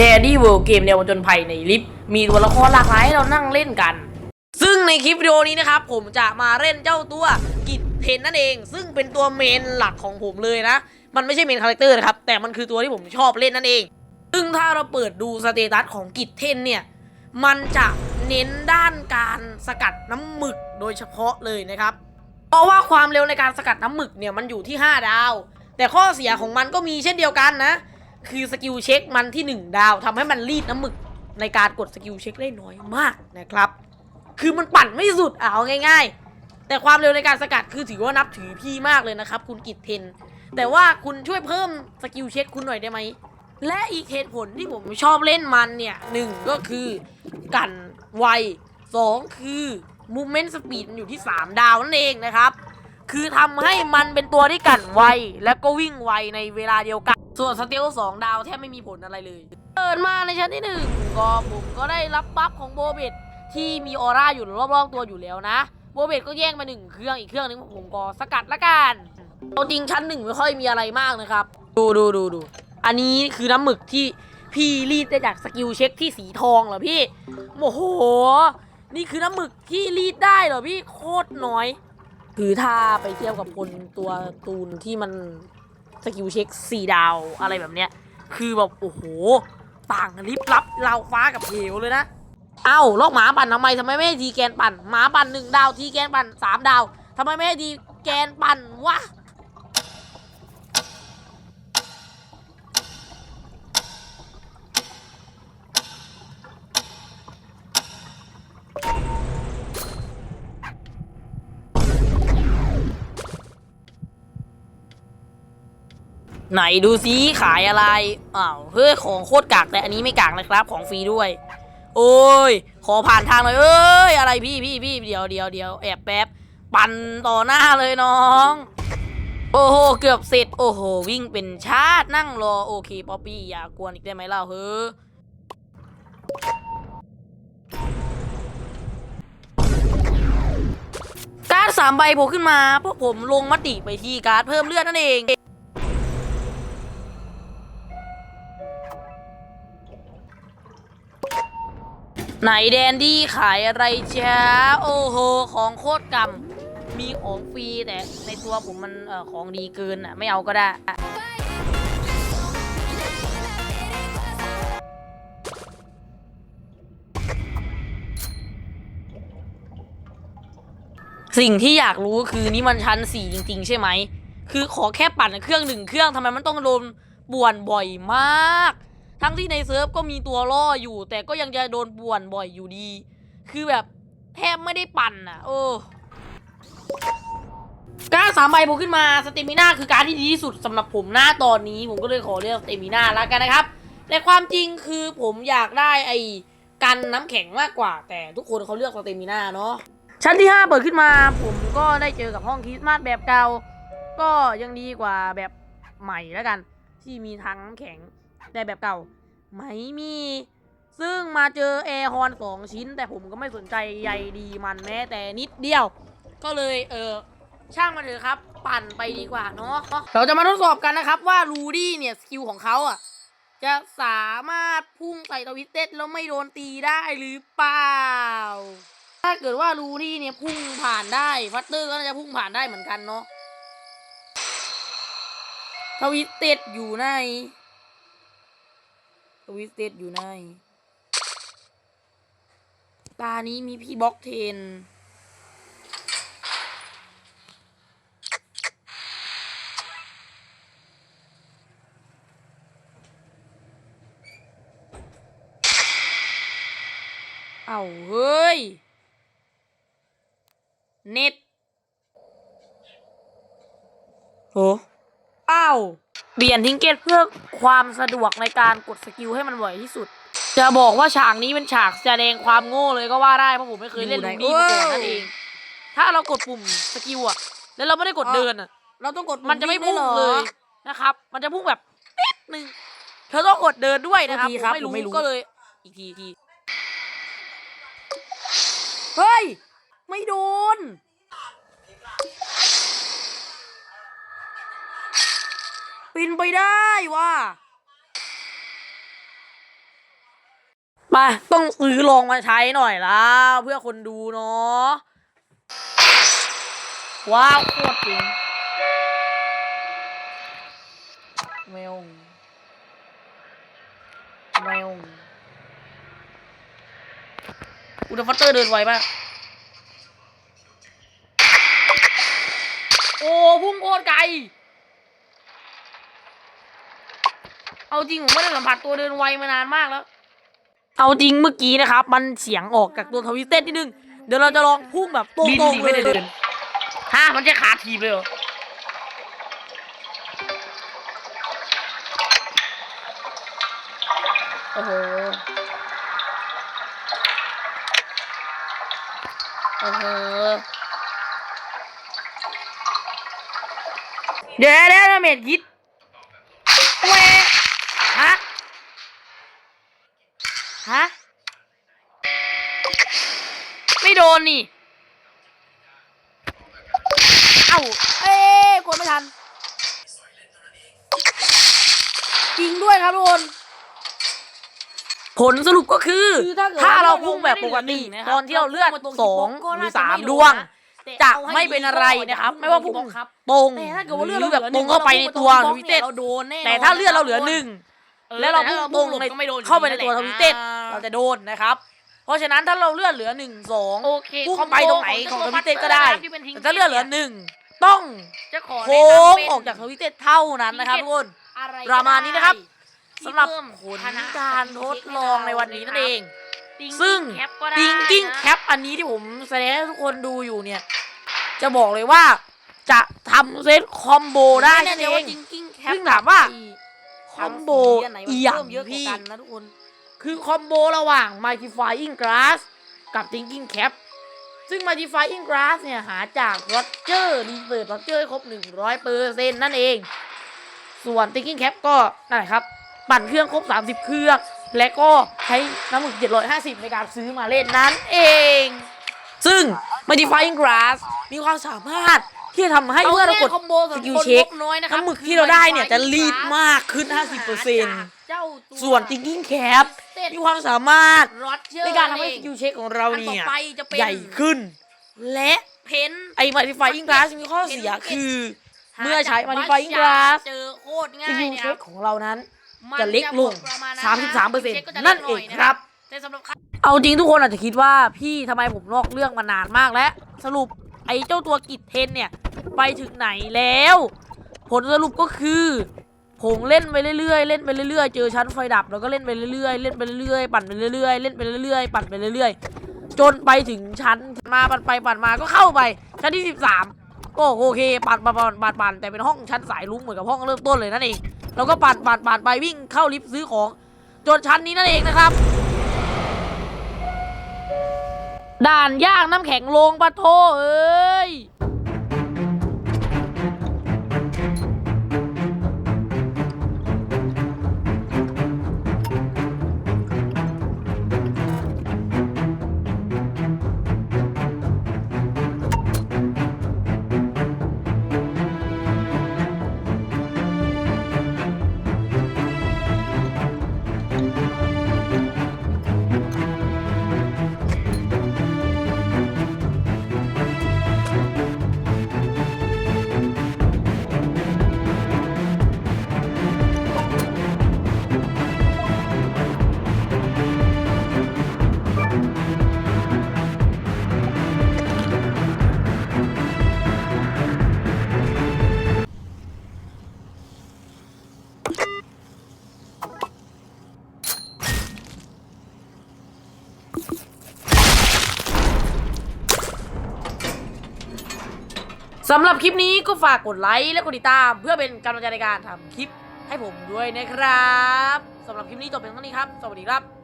d a d d y World เกมแนวผจญภัยในลิฟต์มีตัวละครหลากหลายให้เรานั่งเล่นกัน ซึ่งในคลิปวิดีโอนี้นะครับ ผมจะมาเล่นเจ้าตัวกิจเทนนั่นเอง ซึ่งเป็นตัวเมนหลักของผมเลยนะ มันไม่ใช่เมนคาแรคเตอร์นะครับ แต่มันคือตัวที่ผมชอบเล่นนั่นเอง ซึ่งถ้าเราเปิดดูสเตตัสของกิจเทนเนี่ย มันจะเน้นด้านการสกัดน้ำหมึกโดยเฉพาะเลยนะครับ เพราะว่าความเร็วในการสกัดน้ำหมึกเนี่ยมันอยู่ที่ 5 ดาว แต่ข้อเสียของมันก็มีเช่นเดียวกันนะ คือสกิลเช็คมันที่ 1 ดาวทำให้มันรีดน้ำหมึกในการกดสกิลเช็คได้น้อยมากนะครับ คือมันปั่นไม่สุดอะเอาง่าย ๆ แต่ความเร็วในการสกัดคือถือว่านับถือพี่มากเลยนะครับ คุณกิตเทนแต่ว่าคุณช่วยเพิ่มสกิลเช็คคุณหน่อยได้ไหมและอีกเหตุผลที่ผมชอบเล่นมันเนี่ยหนึ่งก็คือกันไวสองคือ movement speed มันอยู่ที่ 3 ดาวนั่นเองนะครับ คือทำให้มันเป็นตัวที่กันไว และก็วิ่งไวในเวลาเดียวกัน ส่วนสเตลสองดาวแทบไม่มีผลอะไรเลยเปิดมาในชั้นที่หนึ่งก็ผมก็ได้รับบัฟของโบเบตที่มีออร่าอยู่รอบๆตัวอยู่แล้วนะ โบเบตก็แย่งมาหนึ่งเครื่องอีกเครื่องนึงผมก็สกัดละกันตัวจริงชั้นหนึ่งไม่ค่อยมีอะไรมากนะครับ ดูดูดูดูอันนี้คือน้ำหมึกที่พี่รีดได้จากสกิลเช็คที่สีทองเหรอพี่โอ้โห นี่คือน้ำหมึกที่รีดได้เหรอพี่โคตรน้อย คือถ้าไปเทียบกับคนตัวตูนที่มันสกิลเช็คสี่ดาวอะไรแบบเนี้ย คือแบบโอ้โห ต่างกันลิบลับเราวฟ้ากับเหวเลยนะ เอ้าลอกหมาปั่นทำไมทำไมไม่ให้ทีแกนปั่น หมาปั่นหนึ่งดาวทีแกนปั่นสามดาวทำไมไม่ให้ทีแกนปั่นวะ ไหนดูซิขายอะไรอ้าวเฮ้ยของโคตรกากแต่อันนี้ไม่กากนะครับ ของฟรีด้วย โอ้ย ขอผ่านทางหน่อยเอ้ยอะไรพี่พี่พี่เดี๋ยวเดี๋ยวเดี๋ยวแอบแป๊บปั่นต่อหน้าเลยน้อง โอ้โหเกือบเสร็จโอ้โหวิ่งเป็นชาตินั่งรอโอเคป๊อปปี้อย่ากวนอีกได้ไหมเล่าเฮ้อการ์ดสามใบโผล่ขึ้นมาพวกผมลงมติไปที่การ์ดเพิ่มเลือดนั่นเอง ไหนแดนดี้ขายอะไรจ้าโอ้โห ของโคตรกำมีของฟรีแต่ในตัวผมมันอของดีเกินอะ ไม่เอาก็ได้ สิ่งที่อยากรู้คือนี่มันชั้นสี่จริง ๆ ใช่ไหม คือขอแค่ปั่นเครื่องหนึ่งเครื่องทำไมมันต้องโดนป่วนบ่อยมาก ทั้งที่ในเซิร์ฟก็มีตัวล่ออยู่ แต่ก็ยังจะโดนป่วนบ่อยอยู่ดี คือแบบแทบไม่ได้ปั่นอะโอ้การสามใบผมขึ้นมาสเตมิน่าคือการที่ดีที่สุดสำหรับผมหน้าตอนนี้ ผมก็เลยขอเลือกสเตมิน่าแล้วกันนะครับ แต่ความจริงคือผมอยากได้ไอ้กันน้ำแข็งมากกว่า แต่ทุกคนเขาเลือกสเตมิน่าเนาะชั้นที่ 5 เปิดขึ้นมา ผมก็ได้เจอกับห้องคริสต์มาสแบบเก่า ก็ยังดีกว่าแบบใหม่แล้วกัน ที่มีทางน้ำแข็งแต่แบบเก่า ไม่มี ซึ่งมาเจอแอร์ฮอนสองชิ้น แต่ผมก็ไม่สนใจใยดีมันแม้แต่นิดเดียว ก็เลยเออช่างมันเถอะครับ ปั่นไปดีกว่าเนาะเราจะมาทดสอบกันนะครับว่ารูดี้เนี่ยสกิลของเขาอะจะสามารถพุ่งใส่ทวิตเต็ดแล้วไม่โดนตีได้หรือเปล่า ถ้าเกิดว่ารูดี้เนี่ยพุ่งผ่านได้ฟัตเตอร์ก็น่าจะพุ่งผ่านได้เหมือนกันเนาะทวิตเต็ดอยู่ใน ทวิสเต็ดอยู่ใน ตานี้มีพี่บล็อกเทน เอาเฮ้ย เน็ตโหอ้าว เปลี่ยนทิงเกตเพื่อความสะดวกในการกดสกิลให้มันบ่อยที่สุด จะบอกว่าฉากนี้เป็นฉากแสดงความโง่เลยก็ว่าได้เพราะผมไม่เคยเล่นลูดี้มาก่อนนั่นเอง ถ้าเรากดปุ่มสกิลอะแล้วเราไม่ได้กดเดินอะเราต้องกดมันจะไม่ปุ่พุ่งด้หรอเลยนะครับ มันจะพุ่งแบบนิดนึงเธอต้องกดเดินด้วยนะครับโทษทีครับผมผมไม่ไม่รู้รู้ก็เลย อีกทีอีกทีเฮ้ย ไม่โดน ปินไปได้ว่ะไปต้องซื้อลองมาใช้หน่อยละเพื่อคนดูเนาะว้าวโคตรจริงแมวแมวอุลตร้าฟัตเตอร์เดินไวมาก โอ้พุ่งโคตรไกล เอาจริงผมไม่ได้สัมผัสตัวเดินไวมานานมากแล้ว เอาจริงเมื่อกี้นะครับ มันเสียงออกจากตัวทวิตเต้นนิดนึง เดี๋ยวเราจะลองพุ่งแบบตรงๆเลยฮะมันจะขาทีบเลยเหรอโอ้โหโอ้โหเดี๋ยวเดี๋ยวเมดยิดแหวะฮะ ฮะ ไม่โด นนี่ เอ้า เอ้ยกดไม่ทันจริงด้วยครับทุกคน ผลสรุปก็คือ คือถ้าเกิดถ้าเราว่าพุ่งแบบปกติเราไม่ได้เหลือหนึ่งนะครับตอนที่เราเลือดเราพุ่งมาตรงสองก็หรือน่าจะสามไม่โดนดวงนะแต่จะเอาให้ไม่เป็นอะไรนะครับดีก็ไม่ว่าพุ่งอย่าพุ่งครับตรงแต่ถ้าเกิดว่าหเลือดรือเราแบบเหลือตรงเข้าไปในตัวทวิตเต็ดเราโดนแน่นอนแต่ถ้าเลือดเราเหลือนะครับหนึ่งเออแล้วเราแต่พุ่ถ้างเราตรงในก็ไม่โดนอยู่เข้าไปในตัวทนั่นแหวิละตเต็ดอ่าเราจะโดนนะครับ เพราะฉะนั้นถ้าเราเลือดเหลือหนึ่งสองโอเคพุ่งคอมโบไปตรงไหนของทวิตเต็ดก็ได้ที่เป็นทิ้งแต่ถ้าเลือดเหลือหนึ่งต้องจะขอโค้แนะนำงเป็นออกจากทวิตเต็ดเท่านั้นนะครับทุกคนอะไรประมาณนี้นะครับที่สำหรับเพิ่มผลฐนะการทดลองในวันนี้นั่นเอง Thinking ซึ่ง Cap ก็ได้ติงกิ้งนะแคปอันนี้ที่ผมแสดงให้ทุกคนดูอยู่เนี่ย จะบอกเลยว่าจะทำเซตคอมโบได้แน่นั่นใจเอว่างจิงกิ้งแคปซึ่งถามว่าคอมโบอันไหนอีมันหยังเพิ่ คือคอมโบระหว่าง Multifying Glass กับ Thinking Cap ซึ่ง Multifying Glass เนี่ย หาจาก Roger Research Roger ครบ 100%นั่นเอง ส่วน Thinking Cap ก็นั่นแหละครับ ปั่นเครื่องครบ 30 เครื่อง และก็ใช้น้ำหมึก 750 ในการซื้อมาเล่นนั่นเอง ซึ่ง Multifying Glass มีความสามารถ ที่จะทำให้เมื่อเรากดคอมโบสำหรับสกิลคนเช็คงบน้อยนะครับน้ำหมึกที่เราได้เนี่ยจะรีดมากขึ้นหา50%จากเจ้าตัวส่วน Thinking Cap มีความสามารถรอดเชอร์ในการทำให้เอสงกิลเช็คของเราอันต่อเนี่ยไปจะเป็นใหญ่ขึ้น และเพนไอ้ Multifying Glass มีข้อเสียคือหาเมื่อใช้จาก Multifying วัด Glass เจอโคตรสง่ายกิลเนี่ยคเช็รัคบของเรานั้นมันจะเล็กลงหมดประมาณนั้นนะ33%นั่นเองครับแต่สำหรับใครเอาจริงทุกคนอาจจะคิดว่าพี่ทำไมผมนอกเรื่องมานานมากแล้วสรุป ไอ้เจ้าตัวกิจเทนเนี่ย ไปถึงไหนแล้ว ผลสรุปก็คือ ผมเล่นไปเรื่อยๆ เล่นไปเรื่อยๆ เจอชั้นไฟดับแล้วก็เล่นไปเรื่อยๆ เล่นไปเรื่อยๆ ปั่นไปเรื่อยๆ เล่นไปเรื่อยๆ ปั่นไปเรื่อยๆ จนไปถึงชั้นมาปั่นไปปั่นมาก็เข้าไปชั้นที่ 13 ก็โอเค ปั่นปั่นปั่นปั่นปั่นแต่เป็นห้องชั้นสายลุ้งเหมือนกับห้องเริ่มต้นเลยนั่นเอง แล้วก็ปั่นปั่นปั่นไปวิ่งเข้าลิฟต์ซื้อของ จนชั้นนี้นั่นเองนะครับ ด่านย่างน้ำแข็งลงปะโทเอ้ย สำหรับคลิปนี้ก็ฝากกดไลค์และกดติดตาม เพื่อเป็นกำลังใจในการทำคลิปให้ผมด้วยนะครับสำหรับคลิปนี้จบเพียงเท่านี้ครับ สวัสดีครับ